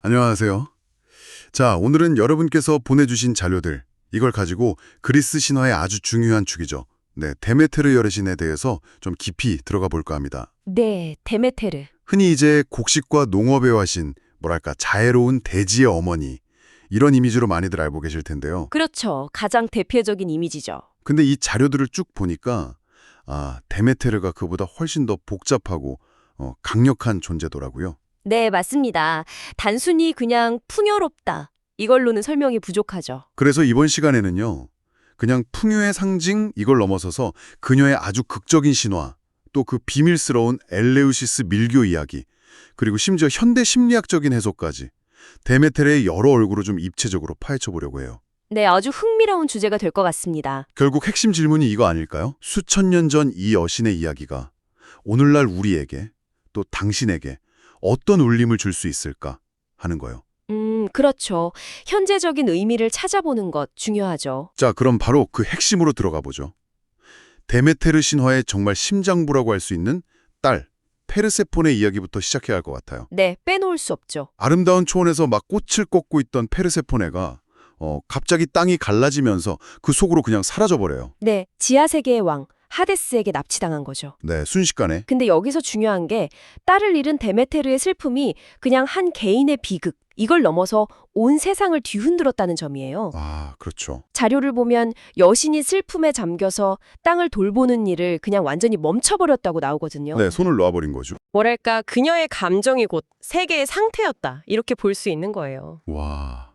안녕하세요. 자, 오늘은 여러분께서 보내주신 자료들, 이걸 가지고 그리스 신화의 아주 중요한 축이죠. 네, 데메테르 여신에 대해서 좀 깊이 들어가 볼까 합니다. 네, 데메테르. 흔히 이제 곡식과 농업의 화신, 뭐랄까 자애로운 대지의 어머니, 이런 이미지로 많이들 알고 계실 텐데요. 그렇죠. 가장 대표적인 이미지죠. 근데 이 자료들을 쭉 보니까 아, 데메테르가 그보다 훨씬 더 복잡하고 어, 강력한 존재더라고요. 네, 맞습니다. 단순히 그냥 풍요롭다. 이걸로는 설명이 부족하죠. 그래서 이번 시간에는요. 그냥 풍요의 상징 이걸 넘어서서 그녀의 아주 극적인 신화, 또 그 비밀스러운 엘레우시스 밀교 이야기, 그리고 심지어 현대 심리학적인 해석까지 데메테르의 여러 얼굴을 좀 입체적으로 파헤쳐 보려고 해요. 네, 아주 흥미로운 주제가 될 것 같습니다. 결국 핵심 질문이 이거 아닐까요? 수천 년 전 이 여신의 이야기가 오늘날 우리에게 또 당신에게 어떤 울림을 줄 수 있을까 하는 거예요. 음, 그렇죠. 현재적인 의미를 찾아보는 것 중요하죠. 자, 그럼 바로 그 핵심으로 들어가 보죠. 데메테르 신화의 정말 심장부라고 할 수 있는 딸, 페르세폰의 이야기부터 시작해야 할 것 같아요. 네, 빼놓을 수 없죠. 아름다운 초원에서 막 꽃을 꽂고 있던 페르세포네가 어, 갑자기 땅이 갈라지면서 그 속으로 그냥 사라져버려요. 네, 지하세계의 왕, 하데스에게 납치당한 거죠. 네, 순식간에. 근데 여기서 중요한 게 딸을 잃은 데메테르의 슬픔이 그냥 한 개인의 비극, 이걸 넘어서 온 세상을 뒤흔들었다는 점이에요. 아, 그렇죠. 자료를 보면 여신이 슬픔에 잠겨서 땅을 돌보는 일을 그냥 완전히 멈춰버렸다고 나오거든요. 네, 손을 놓아버린 거죠. 뭐랄까 그녀의 감정이 곧 세계의 상태였다 이렇게 볼 수 있는 거예요. 와,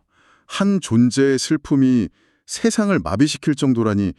한 존재의 슬픔이 세상을 마비시킬 정도라니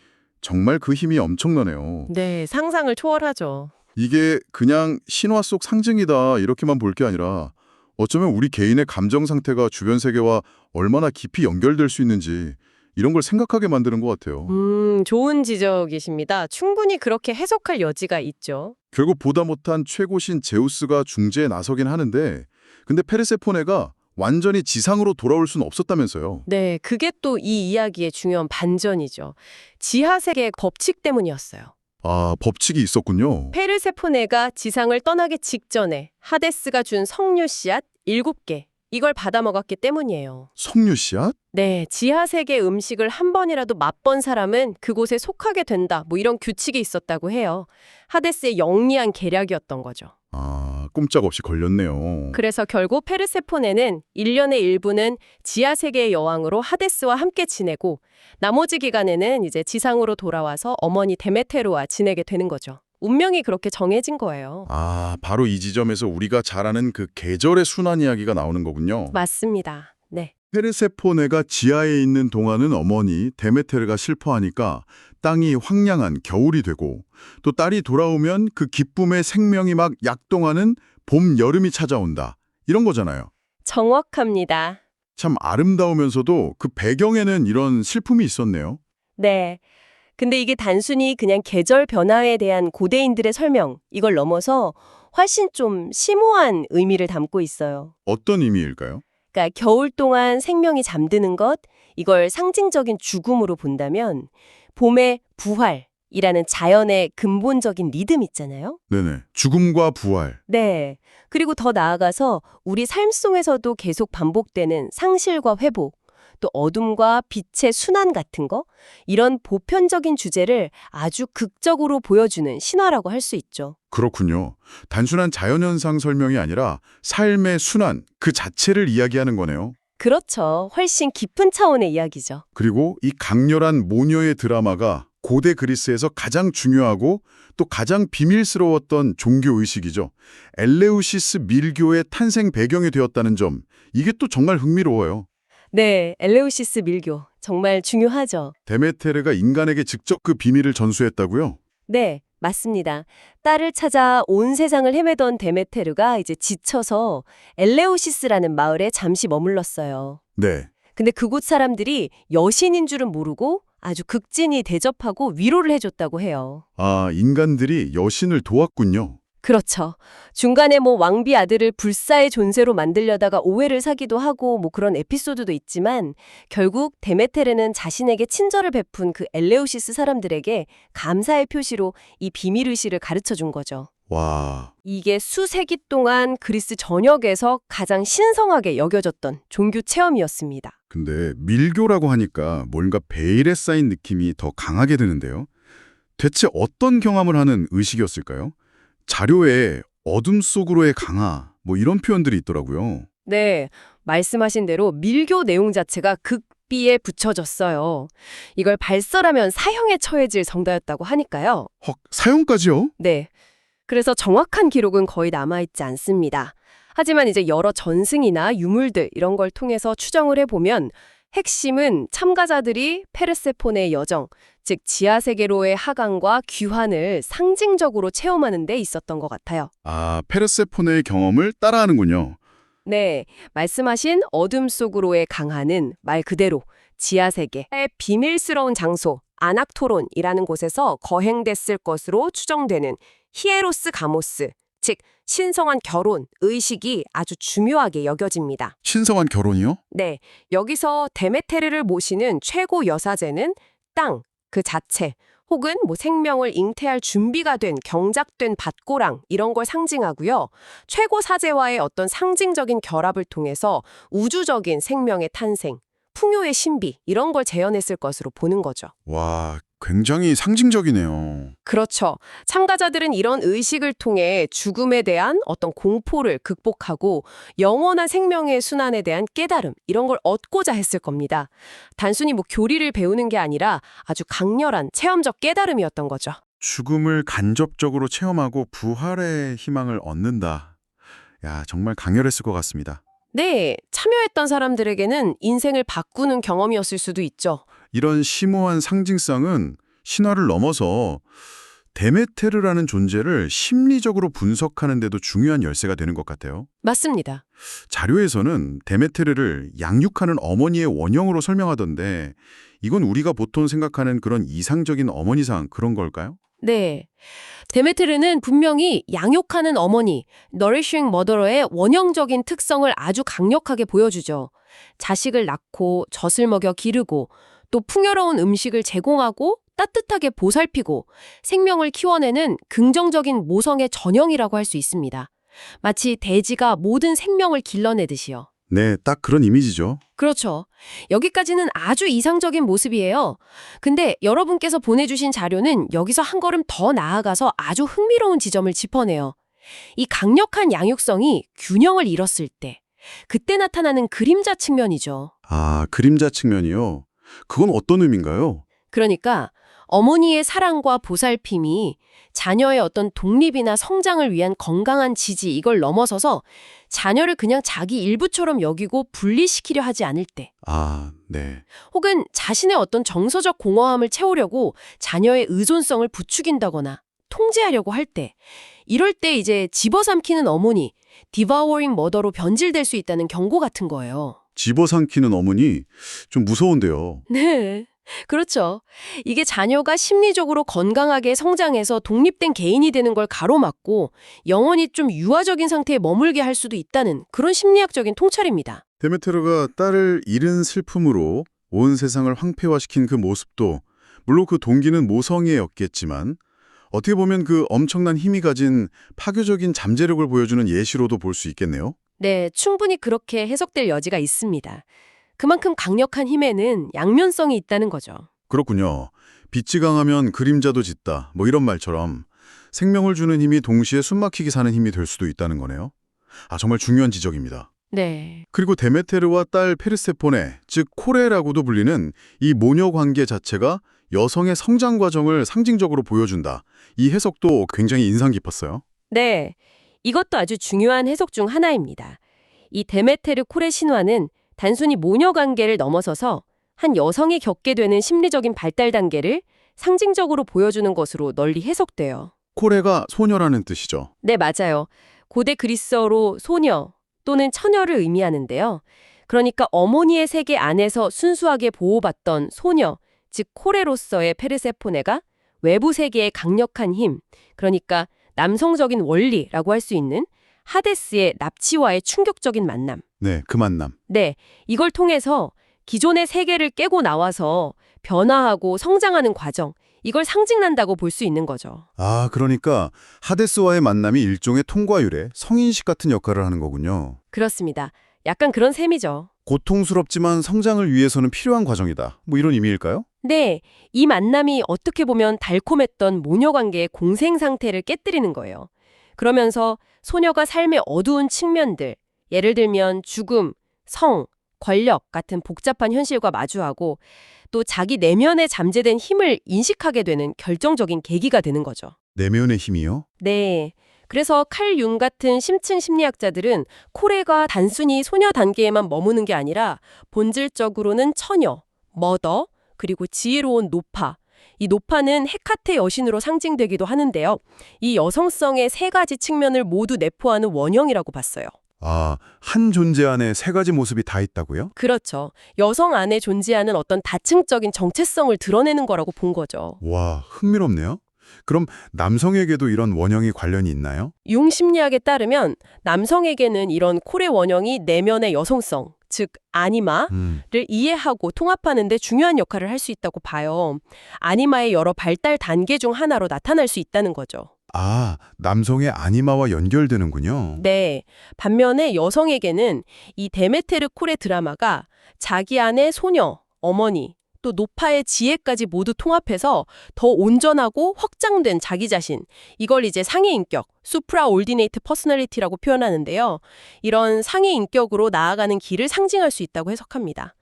정말 그 힘이 엄청나네요. 네, 상상을 초월하죠. 이게 그냥 신화 속 상징이다 이렇게만 볼 게 아니라 어쩌면 우리 개인의 감정 상태가 주변 세계와 얼마나 깊이 연결될 수 있는지 이런 걸 생각하게 만드는 것 같아요. 음, 좋은 지적이십니다. 충분히 그렇게 해석할 여지가 있죠. 결국 보다 못한 최고신 제우스가 중재에 나서긴 하는데 근데 페르세포네가 완전히 지상으로 돌아올 수는 없었다면서요. 네, 그게 또 이 이야기의 중요한 반전이죠. 지하 세계의 법칙 때문이었어요. 아, 법칙이 있었군요. 페르세포네가 지상을 떠나기 직전에 하데스가 준 석류 씨앗 7개 이걸 받아 먹었기 때문이에요. 석류 씨앗? 네, 지하 세계 음식을 한 번이라도 맛본 사람은 그곳에 속하게 된다. 뭐 이런 규칙이 있었다고 해요. 하데스의 영리한 계략이었던 거죠. 아, 꼼짝없이 걸렸네요. 그래서 결국 페르세포네는 1년의 일부는 지하 세계의 여왕으로 하데스와 함께 지내고 나머지 기간에는 이제 지상으로 돌아와서 어머니 데메테르와 지내게 되는 거죠. 운명이 그렇게 정해진 거예요. 아, 바로 이 지점에서 우리가 잘 아는 그 계절의 순환 이야기가 나오는 거군요. 맞습니다. 네. 페르세포네가 지하에 있는 동안은 어머니 데메테르가 슬퍼하니까 땅이 황량한 겨울이 되고 또 딸이 돌아오면 그 기쁨의 생명이 막 약동하는 봄, 여름이 찾아온다. 이런 거잖아요. 정확합니다. 참 아름다우면서도 그 배경에는 이런 슬픔이 있었네요. 네. 근데 이게 단순히 그냥 계절 변화에 대한 고대인들의 설명, 이걸 넘어서 훨씬 좀 심오한 의미를 담고 있어요. 어떤 의미일까요? 그러니까 겨울 동안 생명이 잠드는 것, 이걸 상징적인 죽음으로 본다면 봄의 부활이라는 자연의 근본적인 리듬 있잖아요. 네네. 죽음과 부활. 네. 그리고 더 나아가서 우리 삶 속에서도 계속 반복되는 상실과 회복, 또 어둠과 빛의 순환 같은 거, 이런 보편적인 주제를 아주 극적으로 보여주는 신화라고 할 수 있죠. 그렇군요. 단순한 자연현상 설명이 아니라 삶의 순환 그 자체를 이야기하는 거네요. 그렇죠. 훨씬 깊은 차원의 이야기죠. 그리고 이 강렬한 모녀의 드라마가 고대 그리스에서 가장 중요하고 또 가장 비밀스러웠던 종교의식이죠. 엘레우시스 밀교의 탄생 배경이 되었다는 점, 이게 또 정말 흥미로워요. 네, 엘레우시스 밀교. 정말 중요하죠. 데메테르가 인간에게 직접 그 비밀을 전수했다고요? 네, 맞습니다. 딸을 찾아 온 세상을 헤매던 데메테르가 이제 지쳐서 엘레오시스라는 마을에 잠시 머물렀어요. 네. 근데 그곳 사람들이 여신인 줄은 모르고 아주 극진히 대접하고 위로를 해줬다고 해요. 아, 인간들이 여신을 도왔군요. 그렇죠. 중간에 뭐 왕비 아들을 불사의 존재로 만들려다가 오해를 사기도 하고 뭐 그런 에피소드도 있지만 결국 데메테르는 자신에게 친절을 베푼 그 엘레오시스 사람들에게 감사의 표시로 이 비밀 의식을 가르쳐 준 거죠. 와, 이게 수세기 동안 그리스 전역에서 가장 신성하게 여겨졌던 종교 체험이었습니다. 근데 밀교라고 하니까 뭔가 베일에 쌓인 느낌이 더 강하게 드는데요. 대체 어떤 경험을 하는 의식이었을까요? 자료에 어둠 속으로의 강화, 뭐 이런 표현들이 있더라고요. 네, 말씀하신 대로 밀교 내용 자체가 극비에 붙여졌어요. 이걸 발설하면 사형에 처해질 성다였다고 하니까요. 헉, 사용까지요? 네. 그래서 정확한 기록은 거의 남아있지 않습니다. 하지만 이제 여러 전승이나 유물들 이런 걸 통해서 추정을 해보면 핵심은 참가자들이 페르세폰의 여정, 즉 지하세계로의 하강과 귀환을 상징적으로 체험하는 데 있었던 것 같아요. 아, 페르세포네의 경험을 따라하는군요. 네, 말씀하신 어둠 속으로의 강하는 말 그대로 지하세계의 비밀스러운 장소 아낙토론이라는 곳에서 거행됐을 것으로 추정되는 히에로스 가모스, 즉 신성한 결혼, 의식이 아주 중요하게 여겨집니다. 신성한 결혼이요? 네, 여기서 데메테르를 모시는 최고 여사제는 땅, 그 자체, 혹은 뭐 생명을 잉태할 준비가 된 경작된 밭고랑 이런 걸 상징하고요. 최고 사제와의 어떤 상징적인 결합을 통해서 우주적인 생명의 탄생, 풍요의 신비 이런 걸 재현했을 것으로 보는 거죠. 와, 굉장히 상징적이네요. 그렇죠. 참가자들은 이런 의식을 통해 죽음에 대한 어떤 공포를 극복하고 영원한 생명의 순환에 대한 깨달음 이런 걸 얻고자 했을 겁니다. 단순히 뭐 교리를 배우는 게 아니라 아주 강렬한 체험적 깨달음이었던 거죠. 죽음을 간접적으로 체험하고 부활의 희망을 얻는다. 야, 정말 강렬했을 것 같습니다. 네, 참여했던 사람들에게는 인생을 바꾸는 경험이었을 수도 있죠. 이런 심오한 상징성은 신화를 넘어서 데메테르라는 존재를 심리적으로 분석하는 데도 중요한 열쇠가 되는 것 같아요. 맞습니다. 자료에서는 데메테르를 양육하는 어머니의 원형으로 설명하던데 이건 우리가 보통 생각하는 그런 이상적인 어머니상 그런 걸까요? 네. 데메트르는 분명히 양육하는 어머니, nourishing mother의 원형적인 특성을 아주 강력하게 보여주죠. 자식을 낳고 젖을 먹여 기르고 또 풍요로운 음식을 제공하고 따뜻하게 보살피고 생명을 키워내는 긍정적인 모성의 전형이라고 할 수 있습니다. 마치 돼지가 모든 생명을 길러내듯이요. 네, 딱 그런 이미지죠. 그렇죠. 여기까지는 아주 이상적인 모습이에요. 근데 여러분께서 보내주신 자료는 여기서 한 걸음 더 나아가서 아주 흥미로운 지점을 짚어내요. 이 강력한 양육성이 균형을 잃었을 때, 그때 나타나는 그림자 측면이죠. 아, 그림자 측면이요. 그건 어떤 의미인가요? 그러니까 어머니의 사랑과 보살핌이 자녀의 어떤 독립이나 성장을 위한 건강한 지지 이걸 넘어서서 자녀를 그냥 자기 일부처럼 여기고 분리시키려 하지 않을 때 아, 네. 혹은 자신의 어떤 정서적 공허함을 채우려고 자녀의 의존성을 부추긴다거나 통제하려고 할 때, 이럴 때 이제 집어삼키는 어머니, 디바워링 머더로 변질될 수 있다는 경고 같은 거예요. 집어삼키는 어머니 좀 무서운데요. 네. 그렇죠. 이게 자녀가 심리적으로 건강하게 성장해서 독립된 개인이 되는 걸 가로막고 영원히 좀 유아적인 상태에 머물게 할 수도 있다는 그런 심리학적인 통찰입니다. 데메테르가 딸을 잃은 슬픔으로 온 세상을 황폐화시킨 그 모습도 물론 그 동기는 모성애였겠지만 어떻게 보면 그 엄청난 힘이 가진 파괴적인 잠재력을 보여주는 예시로도 볼 수 있겠네요. 네, 충분히 그렇게 해석될 여지가 있습니다. 그만큼 강력한 힘에는 양면성이 있다는 거죠. 그렇군요. 빛이 강하면 그림자도 짙다. 뭐 이런 말처럼 생명을 주는 힘이 동시에 숨막히게 사는 힘이 될 수도 있다는 거네요. 아, 정말 중요한 지적입니다. 네. 그리고 데메테르와 딸 페르세포네, 즉 코레라고도 불리는 이 모녀 관계 자체가 여성의 성장 과정을 상징적으로 보여준다. 이 해석도 굉장히 인상 깊었어요. 네. 이것도 아주 중요한 해석 중 하나입니다. 이 데메테르 코레 신화는 단순히 모녀 관계를 넘어서서 한 여성이 겪게 되는 심리적인 발달 단계를 상징적으로 보여주는 것으로 널리 해석돼요. 코레가 소녀라는 뜻이죠. 네, 맞아요. 고대 그리스어로 소녀 또는 처녀를 의미하는데요. 그러니까 어머니의 세계 안에서 순수하게 보호받던 소녀, 즉 코레로서의 페르세포네가 외부 세계의 강력한 힘, 그러니까 남성적인 원리라고 할 수 있는 하데스의 납치와의 충격적인 만남. 네, 그 만남. 네, 이걸 통해서 기존의 세계를 깨고 나와서 변화하고 성장하는 과정, 이걸 상징한다고 볼 수 있는 거죠. 아, 그러니까 하데스와의 만남이 일종의 통과율의 성인식 같은 역할을 하는 거군요. 그렇습니다. 약간 그런 셈이죠. 고통스럽지만 성장을 위해서는 필요한 과정이다. 뭐 이런 의미일까요? 네, 이 만남이 어떻게 보면 달콤했던 모녀 관계의 공생 상태를 깨뜨리는 거예요. 그러면서 소녀가 삶의 어두운 측면들, 예를 들면 죽음, 성, 권력 같은 복잡한 현실과 마주하고 또 자기 내면에 잠재된 힘을 인식하게 되는 결정적인 계기가 되는 거죠. 내면의 힘이요? 네. 그래서 칼 융 같은 심층 심리학자들은 코레가 단순히 소녀 단계에만 머무는 게 아니라 본질적으로는 처녀, 머더, 그리고 지혜로운 노파. 이 노파는 헤카테 여신으로 상징되기도 하는데요. 이 여성성의 세 가지 측면을 모두 내포하는 원형이라고 봤어요. 아, 한 존재 안에 세 가지 모습이 다 있다고요? 그렇죠. 여성 안에 존재하는 어떤 다층적인 정체성을 드러내는 거라고 본 거죠. 와, 흥미롭네요. 그럼 남성에게도 이런 원형이 관련이 있나요? 융 심리학에 따르면 남성에게는 이런 코레 원형이 내면의 여성성, 즉 아니마, 음. 를 이해하고 통합하는 데 중요한 역할을 할 수 있다고 봐요. 아니마의 여러 발달 단계 중 하나로 나타날 수 있다는 거죠. 아, 남성의 아니마와 연결되는군요. 네. 반면에 여성에게는 이 데메테르 콜의 드라마가 자기 안의 소녀, 어머니, 또 노파의 지혜까지 모두 통합해서 더 온전하고 확장된 자기 자신, 이걸 이제 상위 인격, 수프라 올디네이트 퍼스널리티라고 표현하는데요. 이런 상위 인격으로 나아가는 길을 상징할 수 있다고 해석합니다.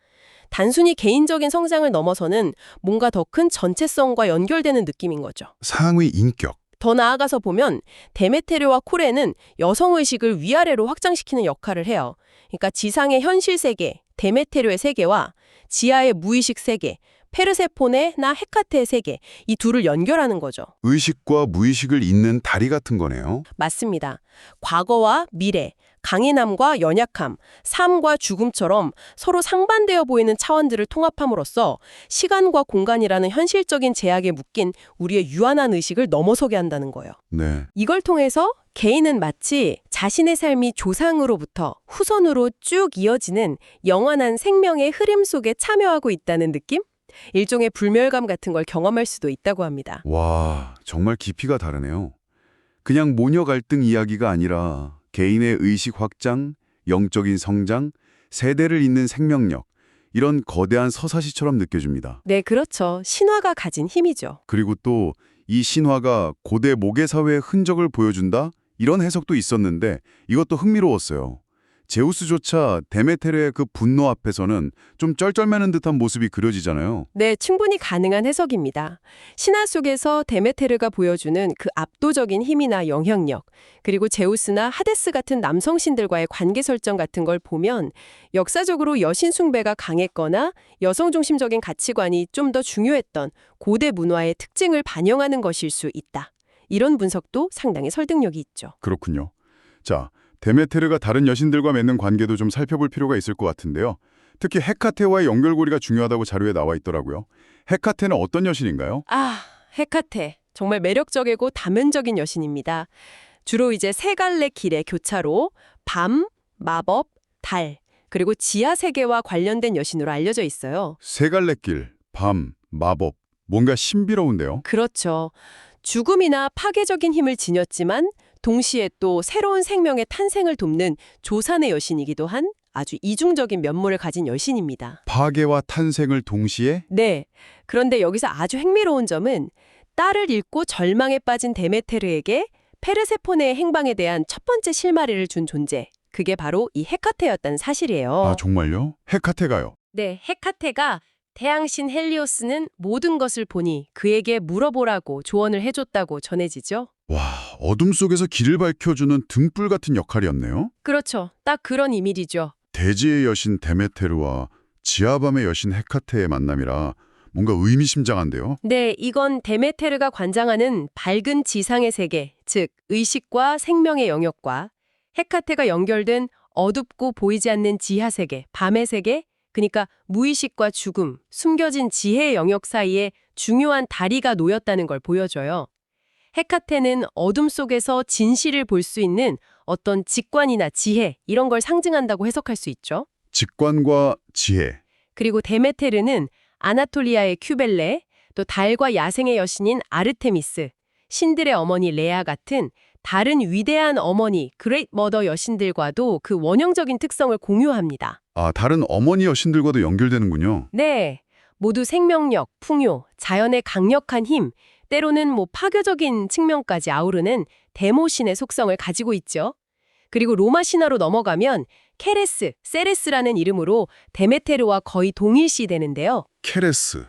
단순히 개인적인 성장을 넘어서는 뭔가 더 큰 전체성과 연결되는 느낌인 거죠. 상위 인격. 더 나아가서 보면 데메테르와 코레는 여성의식을 위아래로 확장시키는 역할을 해요. 그러니까 지상의 현실 세계, 데메테르의 세계와 지하의 무의식 세계, 페르세포네나 헤카테의 세계, 이 둘을 연결하는 거죠. 의식과 무의식을 잇는 다리 같은 거네요. 맞습니다. 과거와 미래, 강인함과 연약함, 삶과 죽음처럼 서로 상반되어 보이는 차원들을 통합함으로써 시간과 공간이라는 현실적인 제약에 묶인 우리의 유한한 의식을 넘어서게 한다는 거예요. 네. 이걸 통해서 개인은 마치 자신의 삶이 조상으로부터 후손으로 쭉 이어지는 영원한 생명의 흐름 속에 참여하고 있다는 느낌? 일종의 불멸감 같은 걸 경험할 수도 있다고 합니다. 와, 정말 깊이가 다르네요. 그냥 모녀 갈등 이야기가 아니라 개인의 의식 확장, 영적인 성장, 세대를 잇는 생명력, 이런 거대한 서사시처럼 느껴집니다. 네, 그렇죠. 신화가 가진 힘이죠. 그리고 또 이 신화가 고대 모계 사회의 흔적을 보여준다? 이런 해석도 있었는데 이것도 흥미로웠어요. 제우스조차 데메테르의 그 분노 앞에서는 좀 쩔쩔매는 듯한 모습이 그려지잖아요. 네, 충분히 가능한 해석입니다. 신화 속에서 데메테르가 보여주는 그 압도적인 힘이나 영향력, 그리고 제우스나 하데스 같은 남성 신들과의 관계 설정 같은 걸 보면 역사적으로 여신 숭배가 강했거나 여성 중심적인 가치관이 좀 더 중요했던 고대 문화의 특징을 반영하는 것일 수 있다. 이런 분석도 상당히 설득력이 있죠. 그렇군요. 자, 데메테르가 다른 여신들과 맺는 관계도 좀 살펴볼 필요가 있을 것 같은데요. 특히 헤카테와의 연결고리가 중요하다고 자료에 나와 있더라고요. 헤카테는 어떤 여신인가요? 아, 헤카테. 정말 매력적이고 다면적인 여신입니다. 주로 이제 세 갈래 길의 교차로, 밤, 마법, 달, 그리고 지하 세계와 관련된 여신으로 알려져 있어요. 세 갈래 길, 밤, 마법, 뭔가 신비로운데요. 그렇죠. 죽음이나 파괴적인 힘을 지녔지만 동시에 또 새로운 생명의 탄생을 돕는 조산의 여신이기도 한 아주 이중적인 면모를 가진 여신입니다. 파괴와 탄생을 동시에 네. 그런데 여기서 아주 흥미로운 점은 딸을 잃고 절망에 빠진 데메테르에게 페르세포네의 행방에 대한 첫 번째 실마리를 준 존재. 그게 바로 이 헤카테였다는 사실이에요. 아 정말요? 헤카테가요. 네, 헤카테가 태양신 헬리오스는 모든 것을 보니 그에게 물어보라고 조언을 해줬다고 전해지죠. 와, 어둠 속에서 길을 밝혀주는 등불 같은 역할이었네요. 그렇죠. 딱 그런 이미지죠. 대지의 여신 데메테르와 지하밤의 여신 헤카테의 만남이라 뭔가 의미심장한데요. 네, 이건 데메테르가 관장하는 밝은 지상의 세계, 즉 의식과 생명의 영역과 헤카테가 연결된 어둡고 보이지 않는 지하 세계, 밤의 세계, 그러니까 무의식과 죽음, 숨겨진 지혜의 영역 사이에 중요한 다리가 놓였다는 걸 보여줘요. 헤카테는 어둠 속에서 진실을 볼 수 있는 어떤 직관이나 지혜 이런 걸 상징한다고 해석할 수 있죠. 직관과 지혜. 그리고 데메테르는 아나톨리아의 큐벨레, 또 달과 야생의 여신인 아르테미스, 신들의 어머니 레아 같은 다른 위대한 어머니 그레이트 머더 여신들과도 그 원형적인 특성을 공유합니다. 아, 다른 어머니 여신들과도 연결되는군요. 네, 모두 생명력, 풍요, 자연의 강력한 힘, 때로는 뭐 파괴적인 측면까지 아우르는 데모신의 속성을 가지고 있죠. 그리고 로마 신화로 넘어가면 케레스, 세레스라는 이름으로 데메테르와 거의 동일시되는데요. 케레스.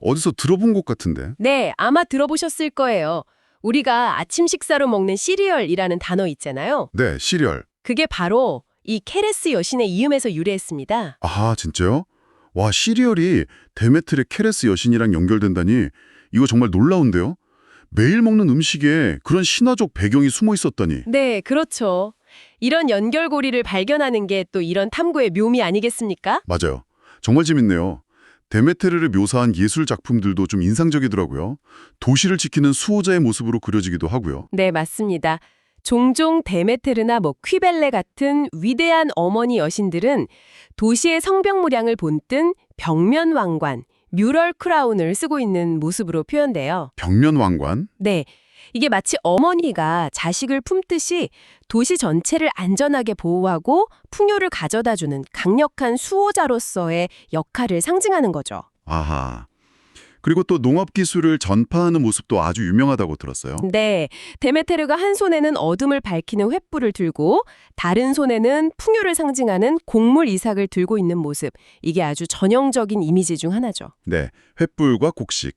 어디서 들어본 것 같은데. 네, 아마 들어보셨을 거예요. 우리가 아침 식사로 먹는 시리얼이라는 단어 있잖아요. 네, 시리얼. 그게 바로 이 케레스 여신의 이음에서 유래했습니다. 아, 진짜요? 와, 시리얼이 데메트르 케레스 여신이랑 연결된다니 이거 정말 놀라운데요? 매일 먹는 음식에 그런 신화적 배경이 숨어 있었다니. 네, 그렇죠. 이런 연결고리를 발견하는 게 또 이런 탐구의 묘미 아니겠습니까? 맞아요. 정말 재밌네요. 데메테르를 묘사한 예술 작품들도 좀 인상적이더라고요. 도시를 지키는 수호자의 모습으로 그려지기도 하고요. 네, 맞습니다. 종종 데메테르나 뭐 퀴벨레 같은 위대한 어머니 여신들은 도시의 성벽무량을 본뜬 벽면 왕관, 뮤럴 크라운을 쓰고 있는 모습으로 표현돼요. 벽면 왕관? 네. 이게 마치 어머니가 자식을 품듯이 도시 전체를 안전하게 보호하고 풍요를 가져다 주는 강력한 수호자로서의 역할을 상징하는 거죠. 아하. 그리고 또 농업 기술을 전파하는 모습도 아주 유명하다고 들었어요. 네, 데메테르가 한 손에는 어둠을 밝히는 횃불을 들고 다른 손에는 풍요를 상징하는 곡물 이삭을 들고 있는 모습. 이게 아주 전형적인 이미지 중 하나죠. 네, 횃불과 곡식.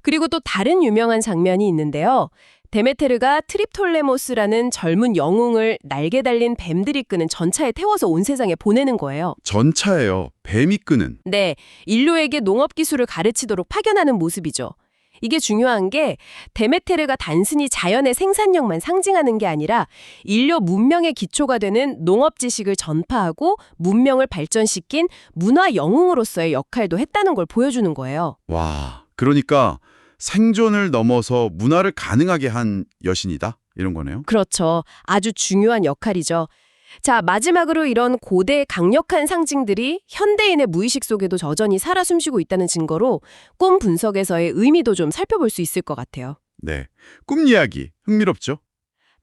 그리고 또 다른 유명한 장면이 있는데요. 데메테르가 트립톨레모스라는 젊은 영웅을 날개 달린 뱀들이 끄는 전차에 태워서 온 세상에 보내는 거예요. 전차예요. 뱀이 끄는. 네, 인류에게 농업 기술을 가르치도록 파견하는 모습이죠. 이게 중요한 게 데메테르가 단순히 자연의 생산력만 상징하는 게 아니라 인류 문명의 기초가 되는 농업 지식을 전파하고 문명을 발전시킨 문화 영웅으로서의 역할도 했다는 걸 보여주는 거예요. 와, 그러니까 생존을 넘어서 문화를 가능하게 한 여신이다? 이런 거네요. 그렇죠. 아주 중요한 역할이죠. 자, 마지막으로 이런 고대 강력한 상징들이 현대인의 무의식 속에도 여전히 살아 숨쉬고 있다는 증거로 꿈 분석에서의 의미도 좀 살펴볼 수 있을 것 같아요. 네. 꿈 이야기. 흥미롭죠?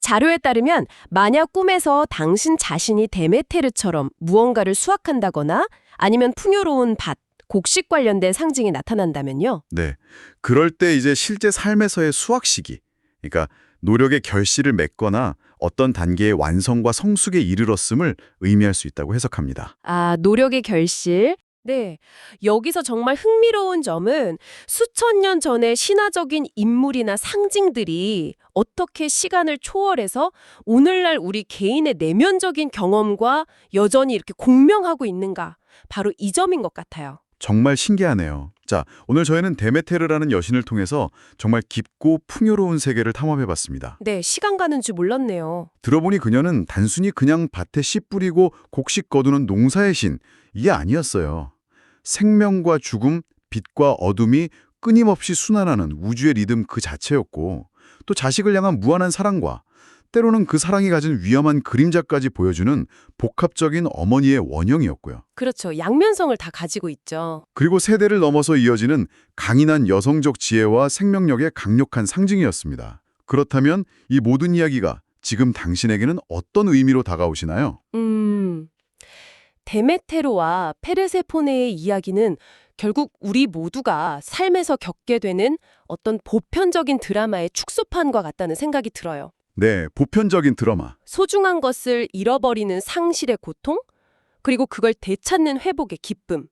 자료에 따르면 만약 꿈에서 당신 자신이 데메테르처럼 무언가를 수확한다거나 아니면 풍요로운 밭, 곡식 관련된 상징이 나타난다면요. 네. 그럴 때 이제 실제 삶에서의 수확 시기. 그러니까 노력의 결실을 맺거나 어떤 단계의 완성과 성숙에 이르렀음을 의미할 수 있다고 해석합니다. 아, 노력의 결실. 네. 여기서 정말 흥미로운 점은 수천 년 전의 신화적인 인물이나 상징들이 어떻게 시간을 초월해서 오늘날 우리 개인의 내면적인 경험과 여전히 이렇게 공명하고 있는가. 바로 이 점인 것 같아요. 정말 신기하네요. 자, 오늘 저희는 데메테르라는 여신을 통해서 정말 깊고 풍요로운 세계를 탐험해봤습니다. 네, 시간 가는 줄 몰랐네요. 들어보니 그녀는 단순히 그냥 밭에 씨 뿌리고 곡식 거두는 농사의 신, 이게 아니었어요. 생명과 죽음, 빛과 어둠이 끊임없이 순환하는 우주의 리듬 그 자체였고 또 자식을 향한 무한한 사랑과 때로는 그 사랑이 가진 위험한 그림자까지 보여주는 복합적인 어머니의 원형이었고요. 그렇죠. 양면성을 다 가지고 있죠. 그리고 세대를 넘어서 이어지는 강인한 여성적 지혜와 생명력의 강력한 상징이었습니다. 그렇다면 이 모든 이야기가 지금 당신에게는 어떤 의미로 다가오시나요? 음. 데메테로와 페르세포네의 이야기는 결국 우리 모두가 삶에서 겪게 되는 어떤 보편적인 드라마의 축소판과 같다는 생각이 들어요. 네, 보편적인 드라마. 소중한 것을 잃어버리는 상실의 고통, 그리고 그걸 되찾는 회복의 기쁨,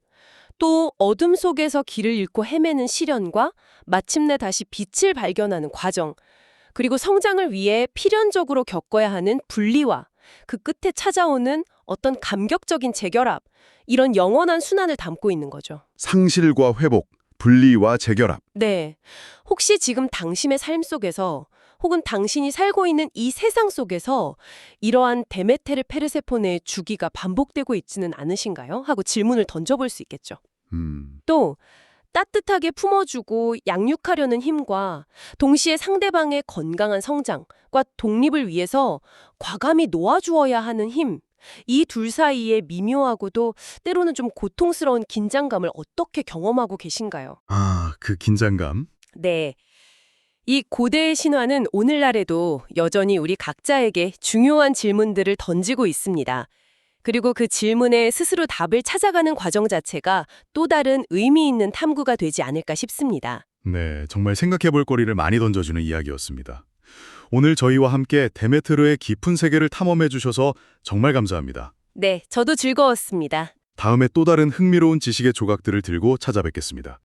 또 어둠 속에서 길을 잃고 헤매는 시련과 마침내 다시 빛을 발견하는 과정, 그리고 성장을 위해 필연적으로 겪어야 하는 분리와 그 끝에 찾아오는 어떤 감격적인 재결합, 이런 영원한 순환을 담고 있는 거죠. 상실과 회복, 분리와 재결합. 네. 혹시 지금 당신의 삶 속에서 혹은 당신이 살고 있는 이 세상 속에서 이러한 데메테르 페르세포네의 주기가 반복되고 있지는 않으신가요? 하고 질문을 던져볼 수 있겠죠. 음, 또 따뜻하게 품어주고 양육하려는 힘과 동시에 상대방의 건강한 성장과 독립을 위해서 과감히 놓아주어야 하는 힘, 이 둘 사이의 미묘하고도 때로는 좀 고통스러운 긴장감을 어떻게 경험하고 계신가요? 아, 그 긴장감? 네. 이 고대의 신화는 오늘날에도 여전히 우리 각자에게 중요한 질문들을 던지고 있습니다. 그리고 그 질문에 스스로 답을 찾아가는 과정 자체가 또 다른 의미 있는 탐구가 되지 않을까 싶습니다. 네, 정말 생각해 볼 거리를 많이 던져주는 이야기였습니다. 오늘 저희와 함께 데메트르의 깊은 세계를 탐험해 주셔서 정말 감사합니다. 네, 저도 즐거웠습니다. 다음에 또 다른 흥미로운 지식의 조각들을 들고 찾아뵙겠습니다.